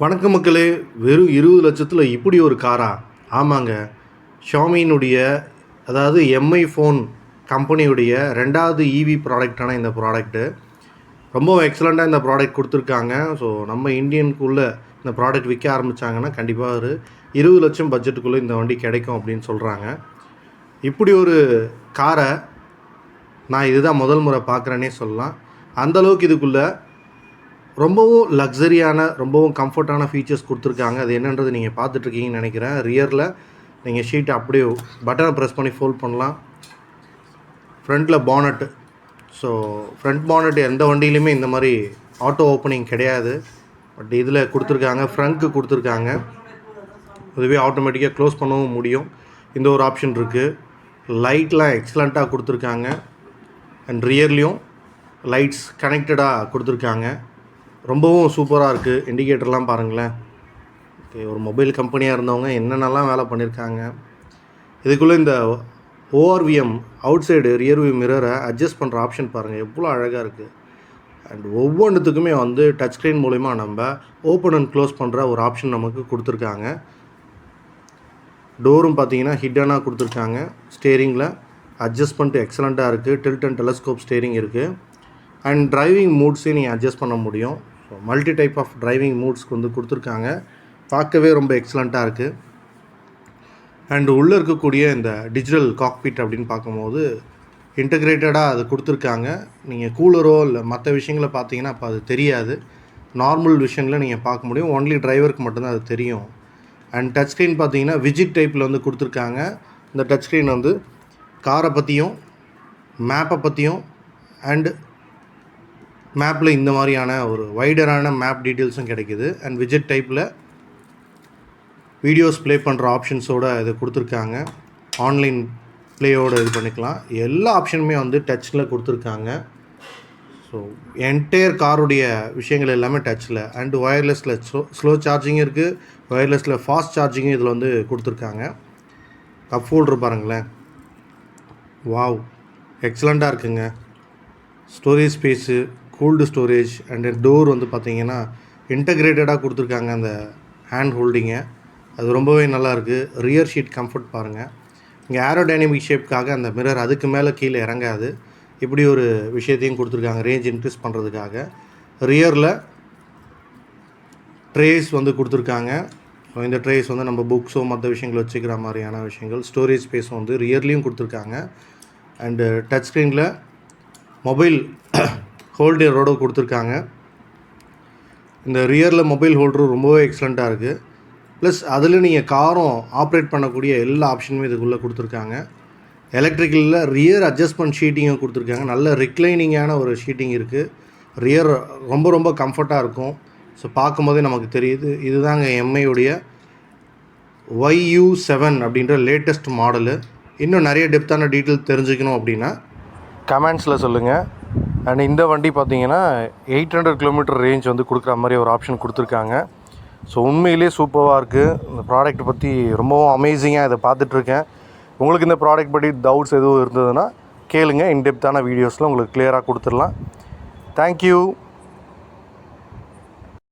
வணக்கம் மக்களே வெறும் இருபது லட்சத்தில் இப்படி ஒரு காரா? ஆமாங்க. ஷாமியினுடைய அதாவது எம்ஐ ஃபோன் கம்பெனியுடைய ரெண்டாவது இவி ப்ராடக்டான இந்த ப்ராடக்ட்டு ரொம்ப எக்ஸலண்ட்டாக இந்த ப்ராடக்ட் கொடுத்துருக்காங்க. ஸோ நம்ம இந்தியனுக்குள்ளே இந்த ப்ராடக்ட் விற்க ஆரம்பித்தாங்கன்னா கண்டிப்பாக ஒரு இருபது லட்சம் பட்ஜெட்டுக்குள்ளே இந்த வண்டி கிடைக்கும் அப்படின்னு சொல்கிறாங்க இப்படி ஒரு காரை நான் இதுதான் முதல் முறை பார்க்குறேனே சொல்லலாம். அந்த அளவுக்கு இதுக்குள்ளே ரொம்பவும் லக்ஸரியான ரொம்பவும் கம்ஃபர்ட்டான ஃபீச்சர்ஸ் கொடுத்துருக்காங்க. அது என்னன்றது நீங்கள் பார்த்துட்ருக்கீங்கன்னு நினைக்கிறேன். ரியரில் நீங்கள் ஷீட்டை அப்படியே பட்டனை ப்ரெஸ் பண்ணி ஃபோல்ட் பண்ணலாம். ஃப்ரண்ட்டில் பானட் ஸோ ஃப்ரண்ட் பானட் எந்த வண்டியிலையுமே இந்த மாதிரி ஆட்டோ ஓப்பனிங் கிடையாது. பட் இதில் கொடுத்துருக்காங்க ஃப்ரங்க்கு கொடுத்துருக்காங்க. அதுவே ஆட்டோமேட்டிக்காக க்ளோஸ் பண்ணவும் முடியும். இந்த ஒரு ஆப்ஷன் இருக்குது லைட்லாம் எக்ஸலண்ட்டாக கொடுத்துருக்காங்க. அண்ட் ரியர்லேயும் லைட்ஸ் கனெக்டடாக கொடுத்துருக்காங்க. ரொம்பவும் சூப்பராக இருக்குது இண்டிகேட்டர்லாம் பாருங்களேன். ஓகே ஒரு மொபைல் கம்பெனியாக இருந்தவங்க என்னென்னலாம் வேலை பண்ணியிருக்காங்க இதுக்குள்ளே இந்த ஓஆர்விஎம் அவுட் சைடு ரியர்வியூ மிரரை அட்ஜஸ்ட் பண்ணுற ஆப்ஷன் பாருங்கள் எவ்வளோ அழகாக இருக்குது அண்ட் ஒவ்வொன்றுத்துக்குமே வந்து டச் ஸ்க்ரீன் மூலிமா நம்ம ஓப்பன் அண்ட் க்ளோஸ் பண்ணுற ஒரு ஆப்ஷன் நமக்கு கொடுத்துருக்காங்க. டோரும் பார்த்தீங்கன்னா ஹிட்டனாக கொடுத்துருக்காங்க. ஸ்டேரிங்கில் அட்ஜஸ்ட்மெண்ட் எக்ஸலண்ட்டாக இருக்குது டில்ட் அண்ட் டெலஸ்கோப் ஸ்டேரிங் இருக்குது அண்ட் டிரைவிங் மூட்ஸையும் நீங்கள் அட்ஜஸ்ட் பண்ண முடியும். So multi type of driving மூட்ஸ்க்கு வந்து கொடுத்துருக்காங்க. பார்க்கவே ரொம்ப எக்ஸலண்ட்டாக இருக்குது அண்டு உள்ளே இருக்கக்கூடிய இந்த டிஜிட்டல் காக்பிட் அப்படின்னு பார்க்கும்போது இன்டகிரேட்டடாக அது கொடுத்துருக்காங்க. நீங்கள் கூலரோ இல்லை மற்ற விஷயங்களை பார்த்தீங்கன்னா அப்போ அது தெரியாது. நார்மல் விஷயங்களை நீங்கள் பார்க்க முடியும். ஒன்லி டிரைவருக்கு மட்டும்தான் அது தெரியும். அண்ட் டச் ஸ்க்ரீன் பார்த்தீங்கன்னா விஜிட் டைப்பில் வந்து கொடுத்துருக்காங்க. இந்த டச் ஸ்க்ரீன் வந்து காரை பற்றியும் மேப்பை பற்றியும் அண்டு மேப்பில் இந்த மாதிரியான ஒரு வைடரான மேப் டீட்டெயில்ஸும் கிடைக்குது. அண்ட் விஜெட் டைப்பில் வீடியோஸ் ப்ளே பண்ணுற ஆப்ஷன்ஸோட இது கொடுத்துருக்காங்க. ஆன்லைன் ப்ளேயோடு இது பண்ணிக்கலாம். எல்லா ஆப்ஷனுமே வந்து டச்சில் கொடுத்துருக்காங்க. ஸோ என்டையர் காருடைய விஷயங்கள் எல்லாமே டச்சில் அண்ட் ஒயர்லெஸில் ஸ்லோ ஸ்லோ சார்ஜிங் இருக்குது ஒயர்லெஸில் ஃபாஸ்ட் சார்ஜிங்கும் இதில் வந்து கொடுத்துருக்காங்க. கப் ஹோல்டர் பாருங்களேன். வாவ் எக்ஸலண்ட்டாக இருக்குங்க. Storage space cooled storage and door வந்து பார்த்தீங்கன்னா இன்டகிரேட்டடாக கொடுத்துருக்காங்க அந்த ஹேண்ட் ஹோல்டிங்கை அது ரொம்பவே நல்லாயிருக்கு ரியர் ஷீட் கம்ஃபர்ட் பாருங்கள் இங்கே ஏரோடைனமிக் ஷேப்க்காக அந்த மிரர் அதுக்கு மேலே கீழே இறங்காது. இப்படி ஒரு விஷயத்தையும் கொடுத்துருக்காங்க. ரேஞ்ச் இன்க்ரீஸ் பண்ணுறதுக்காக ரியரில் ட்ரேஸ் வந்து கொடுத்துருக்காங்க. ஸோ இந்த ட்ரேஸ் வந்து நம்ம புக்ஸோ மற்ற விஷயங்கள் வச்சுக்கிற மாதிரியான விஷயங்கள். ஸ்டோரேஜ் ஸ்பேஸும் வந்து ரியர்லேயும் கொடுத்துருக்காங்க. அண்டு டச் uh, ஸ்க்ரீனில் மொபைல் ஹோல்டரோடு கொடுத்துருக்காங்க. இந்த ரியரில் மொபைல் ஹோல்டரும் ரொம்பவே எக்ஸலண்ட்டாக இருக்குது ப்ளஸ் அதில் நீங்கள் காரும் ஆப்ரேட் பண்ணக்கூடிய எல்லா ஆப்ஷனுமே இதுக்குள்ளே கொடுத்துருக்காங்க. எலக்ட்ரிக்கலில் ரியர் அட்ஜஸ்ட்மெண்ட் ஷீட்டிங்கும் கொடுத்துருக்காங்க. நல்ல ரிக்ளைனிங்கான ஒரு ஷீட்டிங் இருக்குது ரியர் ரொம்ப ரொம்ப கம்ஃபர்ட்டாக இருக்கும். ஸோ பார்க்கும்போதே நமக்கு தெரியுது. இதுதாங்க எம்ஐயுடைய ஒய்யூ செவன் அப்படின்ற லேட்டஸ்ட் மாடலு இன்னும் நிறைய டெப்த்தான டீட்டெயில் தெரிஞ்சுக்கணும் அப்படின்னா கமெண்ட்ஸில் சொல்லுங்கள் அண்ட் இந்த வண்டி பார்த்தீங்கன்னா எயிட் ஹண்ட்ரட் கிலோமீட்டர் ரேஞ்ச் வந்து கொடுக்குற மாதிரி ஒரு ஆப்ஷன் கொடுத்துருக்காங்க. ஸோ உண்மையிலே சூப்பராக இருக்குது இந்த ப்ராடக்ட் பற்றி ரொம்பவும் அமேசிங்காக இதை பார்த்துட்ருக்கேன். உங்களுக்கு இந்த ப்ராடக்ட் பற்றி டவுட்ஸ் எதுவும் இருந்ததுன்னா கேளுங்க. இன்டெப்த்தான வீடியோஸில் உங்களுக்கு கிளியராக கொடுத்துடலாம். தேங்க்யூ